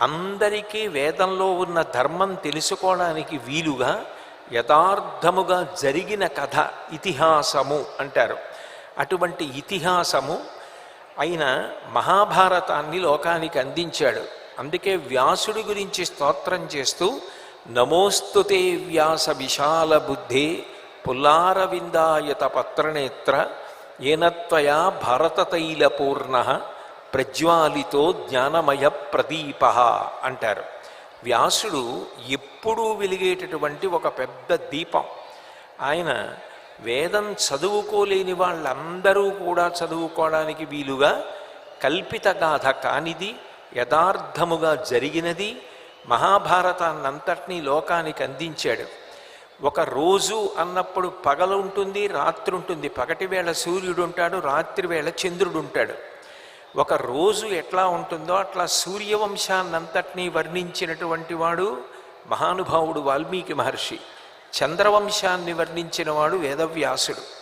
అందరికీ వేదంలో ఉన్న ధర్మం తెలుసుకోవడానికి వీలుగా యథార్థముగా జరిగిన కథ ఇతిహాసము అంటారు. అటువంటి ఇతిహాసము అయిన మహాభారతాన్ని లోకానికి అందించాడు. అందుకే వ్యాసుడి గురించి స్తోత్రం చేస్తూ నమోస్తుతే వ్యాస విశాల బుద్ధి పుల్లారవిందాయత పత్రనేత్ర ఏనత్వయా భరతతైలపూర్ణ ప్రజ్వాలితో జ్ఞానమయ ప్రదీప అంటారు. వ్యాసుడు ఎప్పుడూ వెలిగేటటువంటి ఒక పెద్ద దీపం. ఆయన వేదం చదువుకోలేని వాళ్ళందరూ కూడా చదువుకోవడానికి వీలుగా కల్పిత గాథ కానిది యథార్థముగా జరిగినది మహాభారతాన్నంతటినీ లోకానికి అందించాడు. ఒక రోజు అన్నప్పుడు పగలు ఉంటుంది రాత్రి ఉంటుంది. పగటి వేళ సూర్యుడు ఉంటాడు రాత్రి వేళ చంద్రుడు ఉంటాడు. ఒక రోజు ఎట్లా ఉంటుందో అట్లా సూర్యవంశాన్నంతటినీ వర్ణించినటువంటి వాడు మహానుభావుడు వాల్మీకి మహర్షి. చంద్రవంశాన్ని వర్ణించిన వాడు వేదవ్యాసుడు.